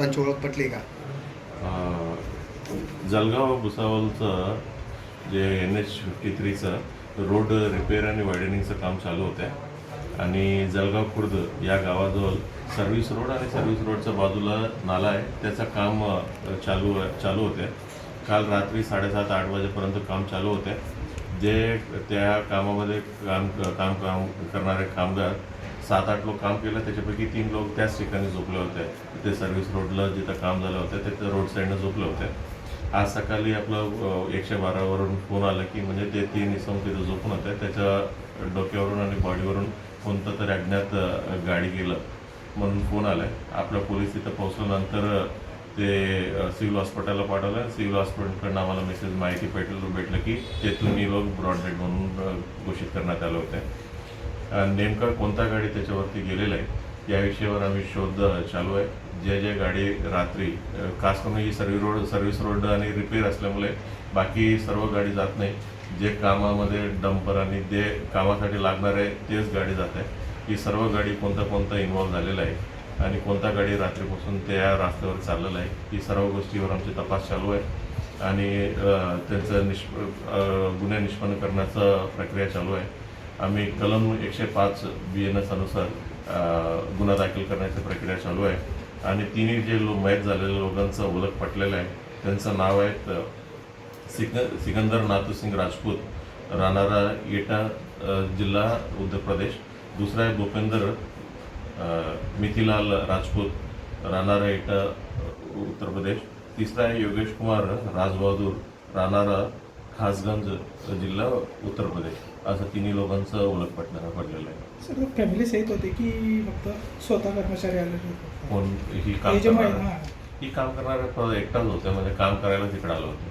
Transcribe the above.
मृतांची ओळख पटली का? जलगाव भुसावलचं जे एन एच फिफ्टी थ्रीचं रोड रिपेअर आणि वायडनिंगचं काम चालू होतं आणि जळगाव खुर्द या गावाजवळ सर्व्हिस रोड आणि सर्व्हिस रोडच्या बाजूला नाला आहे. त्याचं काम चालू चालू होते काल रात्री साडेसात आठ वाजेपर्यंत काम चालू होते जे त्या कामामध्ये काम काम काम करणारे कामगार सात आठ लोक काम केलं त्याच्यापैकी तीन लोक त्याच ठिकाणी झोपले होते. तिथे सर्व्हिस रोडला जिथं काम झालं होतं तिथं रोड साईडनं झोपले होते. आज सकाळी आपलं एकशे बारावरून फोन आला की म्हणजे ते तीन इसम तिथं झोपून होते. त्याच्या डोक्यावरून आणि बॉडीवरून कोणतं तरी अज्ञात गाडी गेलं म्हणून फोन आलाय. आपल्या पोलीस तिथं पोहोचल्यानंतर ते सिव्हिल हॉस्पिटलला पाठवलं. सिव्हिल हॉस्पिटलकडनं आम्हाला मेसेज माहिती भेटलं भेटलं की ते तुम्ही लोक ब्रॉडहेड म्हणून घोषित करण्यात आले होते. नेमका कोणता गाडी त्याच्यावरती गेलेला आहे या विषयावर आम्ही शोध चालू आहे. ज्या ज्या गाडी रात्री खास करून ही सर्व्हिस रोड सर्व्हिस रोड आणि रिपेअर असल्यामुळे बाकी सर्व गाडी जात नाही. जे कामामध्ये डंपर आणि जे कामासाठी लागणार आहे तेच गाडी जात आहे. ही सर्व गाडी कोणता कोणता इन्व्हॉल्व झालेला आहे आणि कोणता गाडी रात्रीपासून त्या रस्त्यावर चाललेला आहे ही सर्व गोष्टीवर आमचे तपास चालू आहे. आणि त्यांचं निष्प गुन्हे निष्पन्न करण्याचं प्रक्रिया चालू आहे. आम्ही कलम एकशे पाच बी एन एस अनुसार गुन्हा दाखल करण्याची प्रक्रिया चालू आहे. आणि तिन्ही जे लोक मयत झालेल्या लोकांचं ओळख पटलेलं आहे. त्यांचं नाव आहे सिक सिकंदर नाथूसिंग राजपूत. राहणारा येटा जिल्हा उत्तर प्रदेश. दुसरा आहे भूपेंदर मिथिलाल राजपूत. राहणारा येटा उत्तर प्रदेश. तिसरा आहे योगेश कुमार राजबहादूर. राहणारा खासगंज जिल्हा उत्तर प्रदेश असं तिन्ही लोकांचं ओळख पटलं पडलेलं आहे. सर फॅमिली सहित होते की फक्त स्वतः कर्मचारी होते? कोण ही काम हे जे करणारा. महिला. ही काम करणारा एकटाच होत्या म्हणजे काम करायला तिकडे आलं होतं.